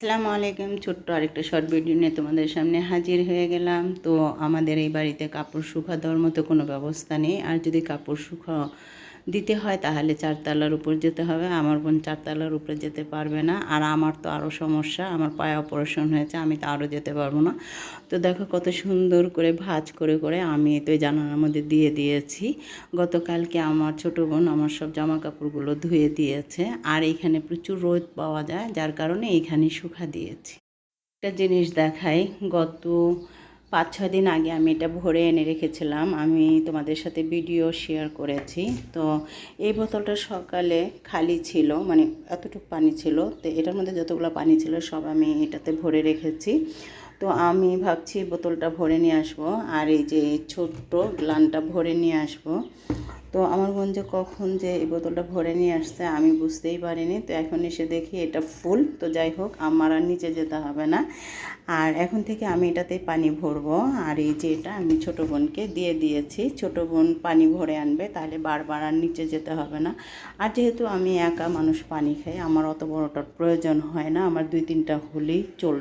আসসালামু আলাইকুম ছোট্ট আরেকটা শর্ট ভিডিও নিয়ে তোমাদের সামনে হাজির হয়ে গেলাম। তো আমাদের এই বাড়িতে কাপড় শুকা দেওয়ার মতো কোনো ব্যবস্থা নেই। আর যদি কাপড় শুকা দিতে হয়, তাহলে চারতলার উপর যেতে হবে। আমার বোন চারতলার উপরে যেতে পারবে না। আর আমার তো আরও সমস্যা, আমার পায়ে অপারেশন হয়েছে, আমি তো আরও যেতে পারব না। তো দেখো কত সুন্দর করে ভাজ করে করে আমি তো জানালার মধ্যে দিয়ে দিয়েছি। গতকালকে আমার ছোটো বোন আমার সব জামা কাপড়গুলো ধুয়ে দিয়েছে। আর এইখানে প্রচুর রোদ পাওয়া যায়, যার কারণে এইখানে শুকা দিয়েছি। একটা জিনিস দেখাই, গত পাঁচ ছয় দিন আগে আমি এটা ভরে এনে রেখেছিলাম। আমি তোমাদের সাথে ভিডিও শেয়ার করেছি। তো এই বোতলটা সকালে খালি ছিল মানে এতটুকু পানি ছিল। তো এটার মধ্যে যতগুলো পানি ছিল সব আমি এটাতে ভরে রেখেছি। তো আমি ভাবছি বোতলটা ভরে নিয়ে আসব, আর এই যে ছোট্ট গ্লানটা ভরে নিয়ে আসব। তো আমার যে কখন যে এই বোতলটা ভরে নিয়ে আসছে আমি বুঝতেই পারিনি। তো এখন এসে দেখি এটা ফুল, তো যাই হোক, আমার আর নিচে যেতে হবে না। আর এখন থেকে আমি এটাতে পানি ভরবো। আর এই যে এটা আমি ছোটো বোনকে দিয়ে দিয়েছি। ছোটো বোন পানি ভরে আনবে, তাহলে বারবার আর নিচে যেতে হবে না। আর যেহেতু আমি একা মানুষ পানি খাই, আমার অত বড়টার প্রয়োজন হয় না। আমার দুই তিনটা হলেই চলবে।